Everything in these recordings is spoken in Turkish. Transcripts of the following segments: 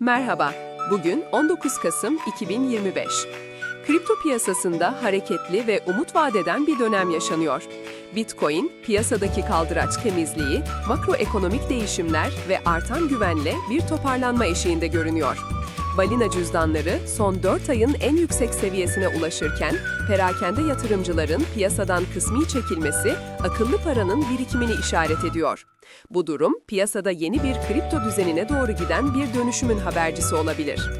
Merhaba, bugün 19 Kasım 2025. Kripto piyasasında hareketli ve umut vadeden bir dönem yaşanıyor. Bitcoin, piyasadaki kaldıraç temizliği, makroekonomik değişimler ve artan güvenle bir toparlanma eşiğinde görünüyor. Balina cüzdanları son 4 ayın en yüksek seviyesine ulaşırken, perakende yatırımcıların piyasadan kısmi çekilmesi akıllı paranın birikimini işaret ediyor. Bu durum piyasada yeni bir kripto düzenine doğru giden bir dönüşümün habercisi olabilir.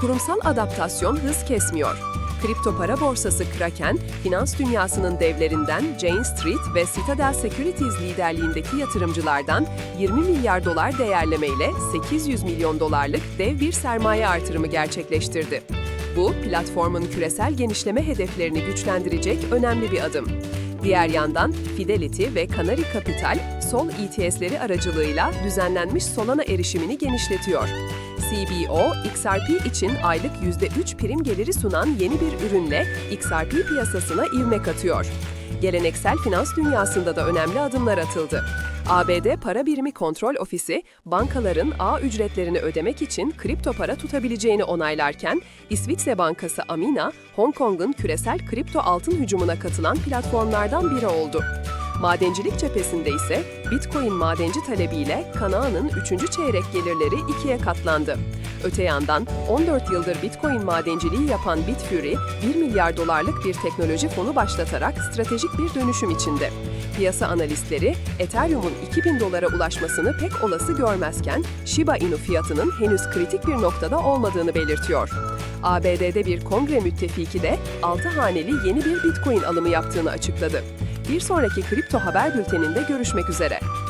Kurumsal adaptasyon hız kesmiyor. Kripto para borsası Kraken, finans dünyasının devlerinden Jane Street ve Citadel Securities liderliğindeki yatırımcılardan 20 milyar dolar değerlemeyle 800 milyon dolarlık dev bir sermaye artırımı gerçekleştirdi. Bu, platformun küresel genişleme hedeflerini güçlendirecek önemli bir adım. Diğer yandan Fidelity ve Canary Capital, sol ETS'leri aracılığıyla düzenlenmiş Solana erişimini genişletiyor. CBO, XRP için aylık %3 prim geliri sunan yeni bir ürünle XRP piyasasına ivme katıyor. Geleneksel finans dünyasında da önemli adımlar atıldı. ABD Para Birimi Kontrol Ofisi, bankaların ağ ücretlerini ödemek için kripto para tutabileceğini onaylarken, İsviçre Bankası Amina, Hong Kong'un küresel kripto altın hücumuna katılan platformlardan biri oldu. Madencilik cephesinde ise Bitcoin madenci talebiyle Kanaan'ın 3. çeyrek gelirleri ikiye katlandı. Öte yandan 14 yıldır Bitcoin madenciliği yapan Bitfury, 1 milyar dolarlık bir teknoloji fonu başlatarak stratejik bir dönüşüm içinde. Piyasa analistleri, Ethereum'un 2000 dolara ulaşmasını pek olası görmezken, Shiba Inu fiyatının henüz kritik bir noktada olmadığını belirtiyor. ABD'de bir kongre müttefiki de 6 haneli yeni bir Bitcoin alımı yaptığını açıkladı. Bir sonraki kripto haber bülteninde görüşmek üzere.